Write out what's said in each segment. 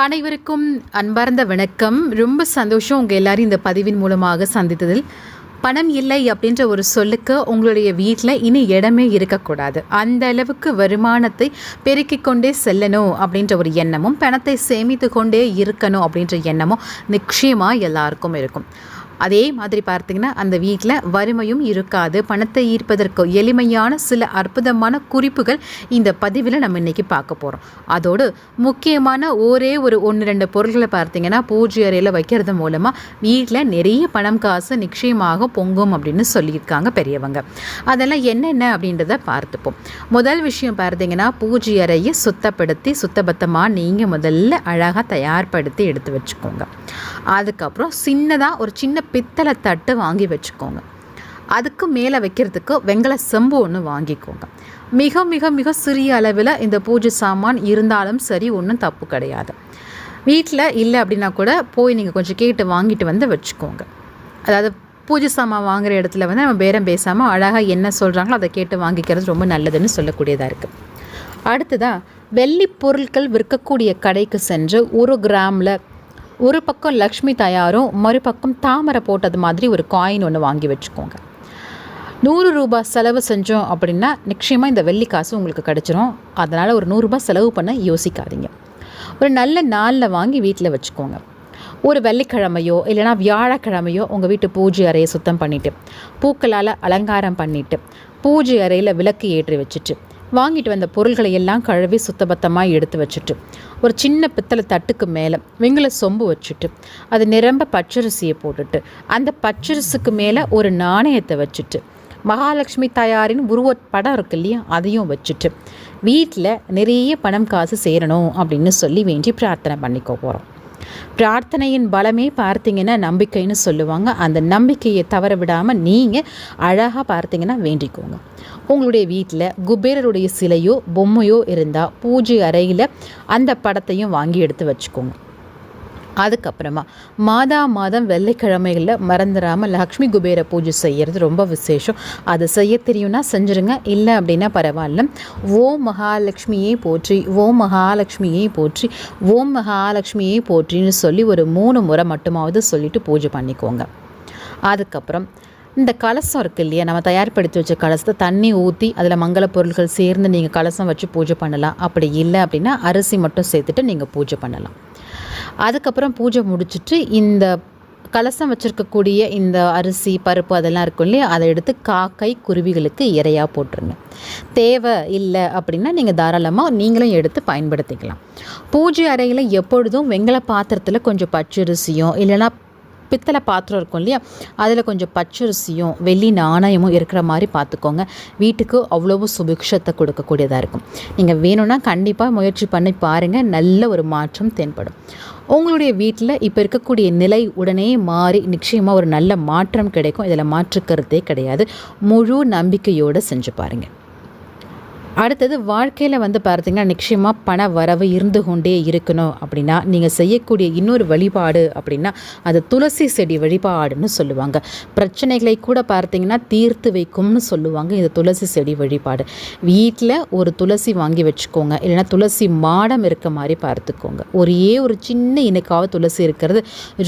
அனைவருக்கும் அன்பார்ந்த வணக்கம். ரொம்ப சந்தோஷம் உங்கள் எல்லாரும் இந்த பதிவின் மூலமாக சந்தித்ததில். பணம் இல்லை அப்படின்ற ஒரு சொல்லுக்கு உங்களுடைய வீட்டில் இனி இடமே இருக்கக்கூடாது. அந்த அளவுக்கு வருமானத்தை பெருக்கிக் கொண்டே செல்லணும் அப்படின்ற ஒரு எண்ணமும் பணத்தை சேமித்து கொண்டே இருக்கணும் அப்படின்ற எண்ணமும் நிச்சயமாக எல்லாருக்கும் இருக்கும். அதே மாதிரி பார்த்தீங்கன்னா அந்த வீட்டில் வறுமையும் இருக்காது. பணத்தை ஈர்ப்பதற்கு எளிமையான சில அற்புதமான குறிப்புகள் இந்த பதிவில் நம்ம இன்றைக்கி பார்க்க போகிறோம் அதோடு முக்கியமான ஒரே ஒரு ஒன்று ரெண்டு பொருட்களை பார்த்தீங்கன்னா பூஜை அறையில் வைக்கிறது மூலமாக வீட்டில் நிறைய பணம் காசு நிச்சயமாக பொங்கும் அப்படின்னு சொல்லியிருக்காங்க பெரியவங்க. அதெல்லாம் என்னென்ன அப்படின்றத பார்த்துப்போம். முதல் விஷயம் பார்த்தீங்கன்னா பூஜை அறையை சுத்தப்படுத்தி சுத்தபத்தமாக நீங்கள் முதல்ல அழகாக தயார்படுத்தி எடுத்து வச்சுக்கோங்க. அதுக்கப்புறம் சின்னதாக ஒரு சின்ன பித்தளை தட்டு வாங்கி வச்சுக்கோங்க. அதுக்கு மேலே வைக்கிறதுக்கு வெங்கல செம்பு ஒன்று வாங்கிக்கோங்க. மிக மிக மிக சிறிய அளவில் இந்த பூஜை சாமான் இருந்தாலும் சரி ஒன்றும் தப்பு கிடையாது. வீட்டில் இல்லை அப்படின்னா கூட போய் நீங்கள் கொஞ்சம் கேட்டு வாங்கிட்டு வந்து வச்சுக்கோங்க. அதாவது பூஜை சாமான் வாங்குகிற இடத்துல வந்து நம்ம பேரம் பேசாமல் அழகாக என்ன சொல்கிறாங்களோ அதை கேட்டு வாங்கிக்கிறது ரொம்ப நல்லதுன்னு சொல்லக்கூடியதாக இருக்குது அடுத்ததாக வெள்ளி பொருட்கள் விற்கக்கூடிய கடைக்கு சென்று ஒரு கிராமில் ஒரு பக்கம் லக்ஷ்மி தயாரும் மறுபக்கம் தாமரை போட்டது மாதிரி ஒரு காயின் ஒன்று வாங்கி வச்சுக்கோங்க. நூறு ரூபாய் செலவு செஞ்சோம் அப்படின்னா நிச்சயமாக இந்த வெள்ளி காசு உங்களுக்கு கிடச்சிரும். அதனால் ஒரு நூறுரூபா செலவு பண்ண யோசிக்காதீங்க. ஒரு நல்ல நாளில் வாங்கி வீட்டில் வச்சுக்கோங்க. ஒரு வெள்ளிக்கிழமையோ இல்லைனா வியாழக்கிழமையோ உங்கள் வீட்டு பூஜை அறையை சுத்தம் பண்ணிவிட்டு பூக்களால் அலங்காரம் பண்ணிவிட்டு பூஜை அறையில் விளக்கு ஏற்றி வச்சுட்டு வாங்கிட்டு வந்த பொருள்களை எல்லாம் கழுவி சுத்தபத்தமாக எடுத்து வச்சுட்டு ஒரு சின்ன பித்தளை தட்டுக்கு மேலே வெங்கல சொம்பு வச்சுட்டு அது நிரம்ப பச்சரிசியை போட்டுட்டு அந்த பச்சரிசுக்கு மேலே ஒரு நாணயத்தை வச்சுட்டு மகாலட்சுமி தாயாரின் உருவப்படம் படம் இருக்கு இல்லையா அதையும் வச்சுட்டு வீட்டில் நிறைய பணம் காசு சேரணும் அப்படின்னு சொல்லி வேண்டி பிரார்த்தனை பண்ணிக்க போகிறோம் பிரார்த்தனையின் பலமே பார்த்தீங்கன்னா நம்பிக்கைன்னு சொல்லுவாங்க. அந்த நம்பிக்கையை தவற விடாமல் நீங்கள் அழகாக பார்த்தீங்கன்னா வேண்டிக்கோங்க. உங்களுடைய வீட்டில் குபேரருடைய சிலையோ பொம்மையோ இருந்தால் பூஜை அறையில் அந்த படத்தையும் வாங்கி எடுத்து வச்சுக்கோங்க. அதுக்கப்புறமா மாதா மாதம் வெள்ளிக்கிழமைகளில் மறந்துடாமல் லக்ஷ்மி குபேர பூஜை செய்கிறது ரொம்ப விசேஷம். அது செய்ய தெரியும்னா செஞ்சுருங்க. இல்லை அப்படின்னா பரவாயில்ல. ஓம் மகாலட்சுமியை போற்றி ஓம் மகாலட்சுமியை போற்றி ஓம் மகாலட்சுமியை போற்றின்னு சொல்லி ஒரு மூணு முறை மட்டுமாவது சொல்லிவிட்டு பூஜை பண்ணிக்கோங்க. அதுக்கப்புறம் இந்த கலசம் இருக்குது இல்லையா? நம்ம தயார்படுத்தி வச்ச கலசத்தை தண்ணி ஊற்றி அதில் மங்கள பொருட்கள் சேர்ந்து நீங்கள் கலசம் வச்சு பூஜை பண்ணலாம். அப்படி இல்லை அப்படின்னா அரிசி மட்டும் சேர்த்துட்டு நீங்கள் பூஜை பண்ணலாம். அதுக்கப்புறம் பூஜை முடிச்சுட்டு இந்த கலசம் வச்சுருக்கக்கூடிய இந்த அரிசி பருப்பு அதெல்லாம் இருக்கும் இல்லையா? அதை எடுத்து காக்கை குருவிகளுக்கு இறையாக போட்டுருங்க. தேவை இல்லை அப்படின்னா நீங்கள் தாராளமாக நீங்களும் எடுத்து பயன்படுத்திக்கலாம். பூஜை அறையில் எப்பொழுதும் வெங்கல பாத்திரத்தில் கொஞ்சம் பச்சரிசியும் இல்லைன்னா பித்தளை பாத்திரம் இருக்கும் இல்லையா? அதில் கொஞ்சம் பச்சரிசியும் வெள்ளி நாணயமும் இருக்கிற மாதிரி பார்த்துக்கோங்க வீட்டுக்கு அவ்வளவு சுபிக்ஷத்தை கொடுக்கக்கூடியதாக இருக்கும். நீங்கள் வேணும்னா கண்டிப்பாக முயற்சி பண்ணி பாருங்கள் நல்ல ஒரு மாற்றம் தென்படும். உங்களுடைய வீட்டில் இப்போ இருக்கக்கூடிய நிலை உடனே மாறி நிச்சயமாக ஒரு நல்ல மாற்றம் கிடைக்கும். இதில் மாற்றுக்கிறதே கிடையாது. முழு நம்பிக்கையோடு செஞ்சு பாருங்கள் அடுத்தது வாழ்க்கையில் வந்து பார்த்திங்கன்னா நிச்சயமாக பண வரவு இருந்து கொண்டே இருக்கணும் அப்படின்னா நீங்கள் செய்யக்கூடிய இன்னொரு வழிபாடு அப்படின்னா அது துளசி செடி வழிபாடுன்னு சொல்லுவாங்க. பிரச்சனைகளை கூட பார்த்திங்கன்னா தீர்த்து வைக்கும்னு சொல்லுவாங்க இந்த துளசி செடி வழிபாடு. வீட்டில் ஒரு துளசி வாங்கி வச்சுக்கோங்க. இல்லைன்னா துளசி மாடம் இருக்க மாதிரி பார்த்துக்கோங்க. ஒரே ஒரு சின்ன இனக்காவது துளசி இருக்கிறது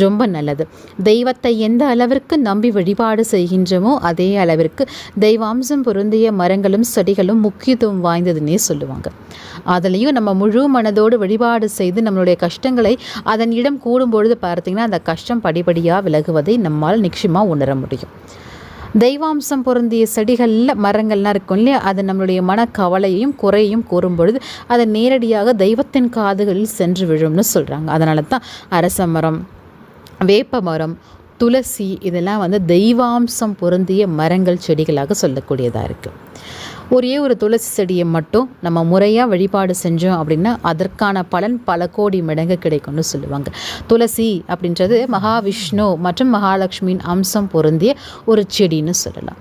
ரொம்ப நல்லது. தெய்வத்தை எந்த அளவிற்கு நம்பி வழிபாடு செய்கின்றமோ அதே அளவிற்கு தெய்வாம்சம் பொருந்திய மரங்களும் செடிகளும் முக்கியத்துவம் வாய்ந்ததுன்னே சொல்லுவாங்க. அதுலேயும் நம்ம முழு மனதோடு வழிபாடு செய்து நம்மளுடைய கஷ்டங்களை அதன் இடம் கூடும் பொழுது பார்த்திங்கன்னா அந்த கஷ்டம் படிப்படியாக விலகுவதை நம்மால் நிச்சயமாக உணர முடியும். தெய்வாம்சம் பொருந்திய செடிகளில் மரங்கள்லாம் இருக்கும் இல்லையா? அது நம்மளுடைய மனக்கவலையையும் குறையையும் கூறும்பொழுது அது நேரடியாக தெய்வத்தின் காதுகளில் சென்று விழும்னு சொல்கிறாங்க அதனால தான் அரச மரம் வேப்ப மரம் துளசி இதெல்லாம் வந்து தெய்வாம்சம் பொருந்திய மரங்கள் செடிகளாக சொல்லக்கூடியதாக இருக்குது ஒரே ஒரு துளசி செடியை மட்டும் நம்ம முறையாக வழிபாடு செஞ்சோம் அப்படின்னா அதற்கான பலன் பல கோடி மடங்கு கிடைக்கும்னு சொல்லுவாங்க. துளசி அப்படின்றது மகாவிஷ்ணு மற்றும் மகாலட்சுமியின் அம்சம் பொருந்திய ஒரு செடின்னு சொல்லலாம்.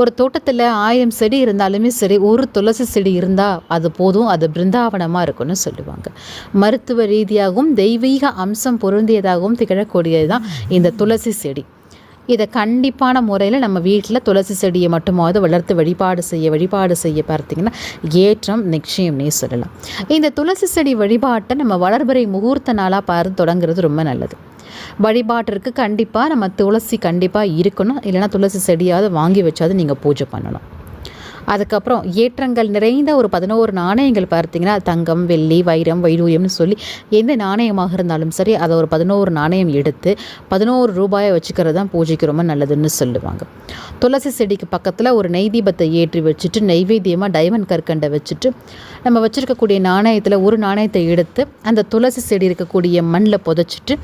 ஒரு தோட்டத்தில் ஆயிரம் செடி இருந்தாலுமே சரி ஒரு துளசி செடி இருந்தால் அது போதும் அது பிருந்தாவனமாக இருக்கும்னு சொல்லுவாங்க. மருத்துவ ரீதியாகவும் தெய்வீக அம்சம் பொருந்தியதாகவும் திகழக்கூடியது தான் இந்த துளசி செடி. இதை கண்டிப்பான முறையில் நம்ம வீட்டில் துளசி செடியை மட்டுமாவது வளர்த்து வழிபாடு செய்ய வழிபாடு செய்ய பார்த்தீங்கன்னா ஏற்றம் நிச்சயம்னே சொல்லலாம். இந்த துளசி செடி வழிபாட்டை நம்ம வளர்பிறை முகூர்த்த நாளாக பார்த்து தொடங்குறது ரொம்ப நல்லது. வழிபாட்டிற்கு கண்டிப்பாக நம்ம துளசி கண்டிப்பாக இருக்கணும். இல்லைன்னா துளசி செடியாவது வாங்கி வச்சாவது நீங்கள் பூஜை பண்ணணும். அதுக்கப்புறம் ஏற்றங்கள் நிறைந்த ஒரு பதினோரு நாணயங்கள் பார்த்தீங்கன்னா தங்கம் வெள்ளி வைரம் வைடூரியம்னு சொல்லி எந்த நாணயமாக இருந்தாலும் சரி அதை ஒரு பதினோரு நாணயம் எடுத்து பதினோரு ரூபாயை வச்சுக்கிறது தான் பூஜைக்கு ரொம்ப நல்லதுன்னு சொல்லுவாங்க. துளசி செடிக்கு பக்கத்தில் ஒரு நெய் தீபத்தை ஏற்றி வச்சுட்டு நெய்வேத்தியமாக டைமண்ட் கற்கண்டை வச்சுட்டு நம்ம வச்சுருக்கக்கூடிய நாணயத்தில் ஒரு நாணயத்தை எடுத்து அந்த துளசி செடி இருக்கக்கூடிய மண்ணில் புதைச்சிட்டு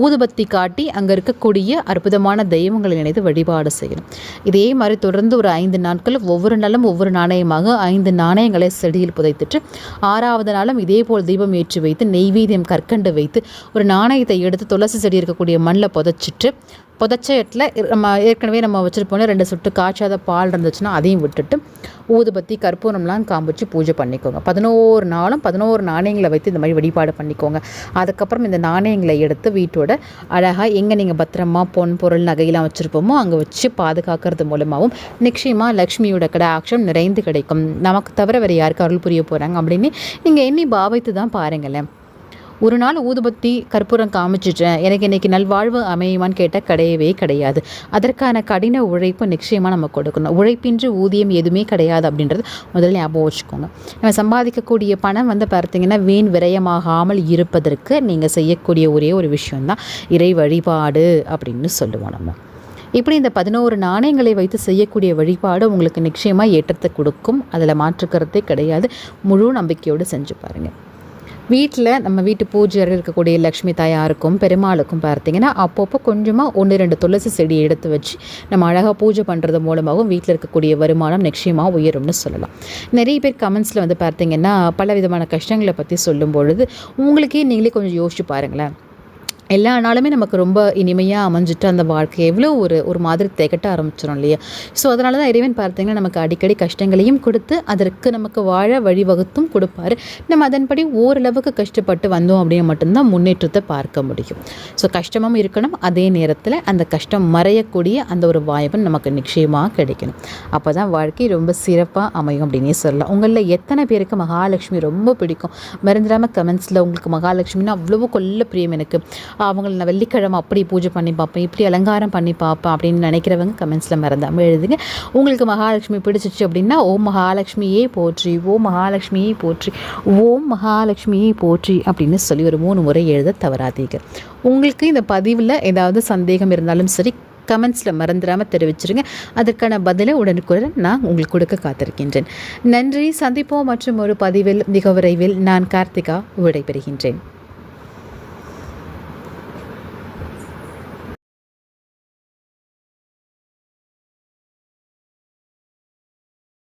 ஊதுபத்தி காட்டி அங்கே இருக்கக்கூடிய அற்புதமான தெய்வங்களை நினைத்து வழிபாடு செய்யணும். இதே மாதிரி தொடர்ந்து ஒரு ஐந்து நாட்கள் ஒவ்வொரு நாளும் ஒவ்வொரு நாணயமாக ஐந்து நாணயங்களை செடியில் புதைத்துட்டு ஆறாவது நாளும் இதே போல் தீபம் ஏற்றி வைத்து நெய்வேத்தியம் கற்கண்டு வைத்து ஒரு நாணயத்தை எடுத்து துளசி செடி இருக்கக்கூடிய மண்ணில் புதைச்சிட்டு புதைச்ச இடத்துல நம்ம ஏற்கனவே நம்ம வச்சுருப்போம் ரெண்டு சொட்டு காய்ச்சாத பால் இருந்துச்சுன்னா அதையும் விட்டுட்டு ஊதுபத்தி கற்பூரம்லாம் காமிச்சு பூஜை பண்ணிக்கோங்க. பதினோரு நாளும் பதினோரு நாணயங்களை வைத்து இந்த மாதிரி வழிபாடு பண்ணிக்கோங்க. அதுக்கப்புறம் இந்த நாணயங்களை எடுத்து வீட்டோட அழகாக எங்கே நீங்கள் பத்திரமா பொன் பொருள் நகையெல்லாம் வச்சுருப்போமோ அங்கே வச்சு பாதுகாக்கிறது மூலமாகவும் நிச்சயமாக லக்ஷ்மியோட கடாட்சம் நிறைந்து கிடைக்கும். நமக்கு தவிர வேறு யாருக்கு அருள் புரிய போகிறாங்க அப்படின்னு நீங்கள் எண்ணி பாவித்து தான் பாருங்களேன். ஒரு நாள் ஊதுபத்தி கற்பூரம் காமிச்சிட்டேன். எனக்கு இன்றைக்கி நல்வாழ்வு அமையுமான்னு கேட்டால் கிடையவே கிடையாது. அதற்கான கடின உழைப்பு நிச்சயமாக நம்ம கொடுக்கணும். உழைப்பின்றி ஊதியம் எதுவுமே கிடையாது அப்படின்றது முதல்ல ஞாபகம் வச்சுக்கோங்க. நம்ம சம்பாதிக்கக்கூடிய பணம் வந்து பார்த்திங்கன்னா வீண் விரயமாகாமல் இருப்பதற்கு நீங்கள் செய்யக்கூடிய ஒரே ஒரு விஷயந்தான் இறை வழிபாடு அப்படின்னு சொல்லுவோம் நம்ம. இப்படி இந்த பதினோரு நாணயங்களை வைத்து செய்யக்கூடிய வழிபாடு உங்களுக்கு நிச்சயமாக ஏற்றத்தை கொடுக்கும். அதில் மாற்றுக்கிறதே கிடையாது. முழு நம்பிக்கையோடு செஞ்சு பாருங்கள் வீட்டில் நம்ம வீட்டு பூஜை இருக்கக்கூடிய லக்ஷ்மி தாயாருக்கும் பெருமாளுக்கும் பார்த்தீங்கன்னா அப்பப்போ கொஞ்சமாக ஒன்று ரெண்டு துளசி செடி எடுத்து வச்சு நம்ம அழகாக பூஜை பண்ணுறது மூலமாகவும் வீட்டில் இருக்கக்கூடிய வருமானம் நிச்சயமாக உயரும்னு சொல்லலாம். நிறைய பேர் கமெண்ட்ஸில் வந்து பார்த்தீங்கன்னா பல விதமான கஷ்டங்களை பற்றி சொல்லும் பொழுது உங்களுக்கே நீங்களே கொஞ்சம் யோசிச்சு பாருங்களேன். எல்லா நாளுமே நமக்கு ரொம்ப இனிமையாக அமைஞ்சிட்டு அந்த வாழ்க்கை எவ்வளோ ஒரு ஒரு மாதிரி திகட்ட ஆரம்பிச்சிடும் இல்லையா? ஸோ அதனால தான் இறைவன் பார்த்தீங்கன்னா நமக்கு அடிக்கடி கஷ்டங்களையும் கொடுத்து அதற்கு நமக்கு வாழ வழிவகுத்தும் கொடுப்பாரு. நம்ம அதன்படி ஓரளவுக்கு கஷ்டப்பட்டு வந்தோம் அப்படின்னு மட்டும்தான் முன்னேற்றத்தை பார்க்க முடியும். ஸோ கஷ்டமும் இருக்கணும். அதே நேரத்தில் அந்த கஷ்டம் மறையக்கூடிய அந்த ஒரு வாய்ப்பு நமக்கு நிச்சயமாக கிடைக்கணும். அப்போ தான் வாழ்க்கை ரொம்ப சிறப்பாக அமையும் அப்படின்னே சொல்லலாம். உங்களில் எத்தனை பேருக்கு மகாலட்சுமி ரொம்ப பிடிக்கும்? மறந்துடாமல் கமெண்ட்ஸில் உங்களுக்கு மகாலட்சுமின்னு அவ்வளோ கொல்ல பிரியம் எனக்கு. அவங்கள நான் வெள்ளிக்கிழமை அப்படி பூஜை பண்ணி பார்ப்பேன் இப்படி அலங்காரம் பண்ணி பார்ப்பேன் அப்படின்னு நினைக்கிறவங்க கமெண்ட்ஸில் மறந்தாமல் எழுதுங்க. உங்களுக்கு மகாலட்சுமி பிடிச்சிச்சு அப்படின்னா ஓம் மகாலட்சுமியே போற்றி ஓம் மகாலட்சுமியே போற்றி ஓம் மகாலட்சுமியை போற்றி அப்படின்னு சொல்லி ஒரு மூணு முறை எழுத தவறாதீங்க. உங்களுக்கு இந்த பதிவில் ஏதாவது சந்தேகம் இருந்தாலும் சரி கமெண்ட்ஸில் மறந்துடாமல் தெரிவிச்சிருங்க. அதற்கான பதிலை உடனுக்குடன் நான் உங்களுக்கு கொடுக்க காத்திருக்கின்றேன். நன்றி சந்திப்போம் மற்றும் ஒரு பதிவில் மிக விரைவில் நான் கார்த்திகா விடைபெறுகின்றேன்.